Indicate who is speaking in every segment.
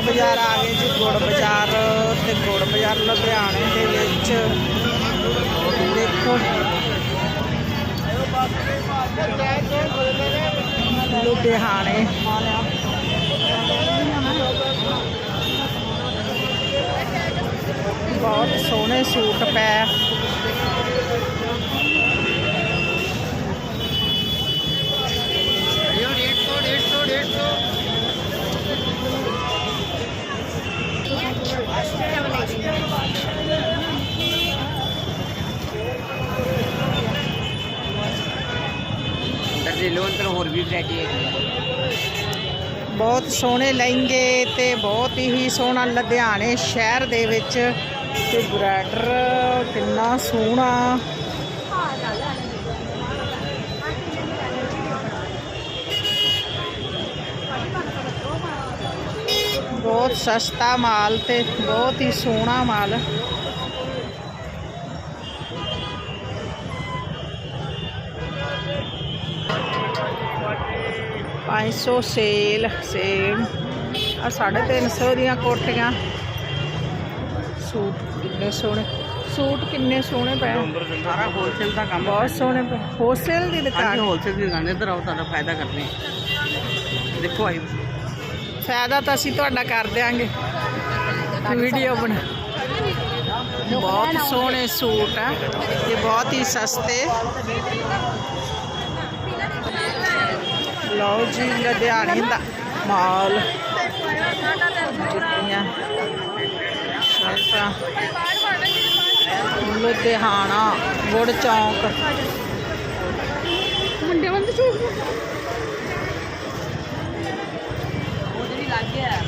Speaker 1: ਨਵਾਂ ਬਾਜ਼ਾਰ ਆ ਗਏ ਜੀ ਗੁੜ ਬਾਜ਼ਾਰ ਤੇ ਗੁੜ ਬਾਜ਼ਾਰ ਲੁਧਿਆਣੇ ਦੇ ਵਿੱਚ। ਦੇਖੋ। ਲੁਧਿਆਣੇ। ਬਹੁਤ ਸੋਹਣੇ ਸੂਟ ਪੈ।
Speaker 2: ਲੋ ਅੰਦਰ ਹੋਰ ਵੀ ਵੈਰਾਈਟੀ ਹੈ।
Speaker 1: ਬਹੁਤ ਸੋਹਣੇ ਲਹਿੰਗੇ ਤੇ ਬਹੁਤ ਹੀ ਸੋਹਣਾ ਲੁਧਿਆਣੇ ਸ਼ਹਿਰ ਦੇ ਵਿੱਚ ਤੇ ਬ੍ਰਾਡਰ ਕਿੰਨਾ ਸੋਹਣਾ। ਬਹੁਤ ਸਸਤਾ ਮਾਲ ਤੇ ਬਹੁਤ ਹੀ ਸੋਹਣਾ ਮਾਲ। ਪੰਜ ਸੌ ਸੇਲ ਸੇਲ ਆ ਸਾਢੇ ਤਿੰਨ ਸੌ ਦੀਆਂ ਕੋਟੀਆਂ ਸੂਟ ਕਿੰਨੇ ਸੋਹਣੇ। ਸੂਟ ਕਿੰਨੇ ਸੋਹਣੇ ਪਏ।
Speaker 2: ਸਾਰਾ ਹੋਲਸੇਲ ਦਾ ਕੰਮ
Speaker 1: ਬਹੁਤ ਸੋਹਣੇ ਪਏ। ਹੋਲਸੇਲ ਦੀ ਦੁਕਾਨ।
Speaker 2: ਹੋਲਸੇਲ ਦੀ ਦੁਕਾਨ ਹੈ, ਇੱਧਰ ਆਓ ਤੁਹਾਡਾ ਫਾਇਦਾ ਕਰਦੇ ਹਾਂ ਦੇਖੋ ਆਈ।
Speaker 1: ਫਾਇਦਾ ਤਾਂ ਅਸੀਂ ਤੁਹਾਡਾ ਕਰ ਦਿਆਂਗੇ। ਵੀਡੀਓ ਬਣਾ। ਬਹੁਤ ਸੋਹਣੇ ਸੂਟ ਆ। ਤੇ ਬਹੁਤ ਹੀ ਸਸਤੇ। ਲਓ ਜੀ ਲੁਧਿਆਣੇ ਦਾ ਮਾਲ ਜੁੱਤੀਆਂ ਸ਼ਰਟਾਂ। ਲੁਧਿਆਣਾ ਗੁੜ ਚੌਂਕ। ਮੁੰਡੇ ਬੰਦ ਸੂਟ
Speaker 2: ਉਹਦੇ ਵੀ ਲੱਗ ਗਿਆ।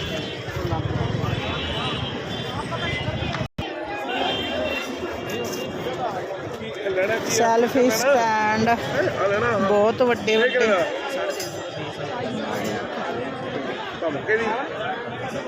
Speaker 1: ਸੈਲਫੀ ਸਟੈਂਡ ਬਹੁਤ ਵੱਡੇ ਵੱਡੇ
Speaker 3: ਧਮਕੇ ਦੀ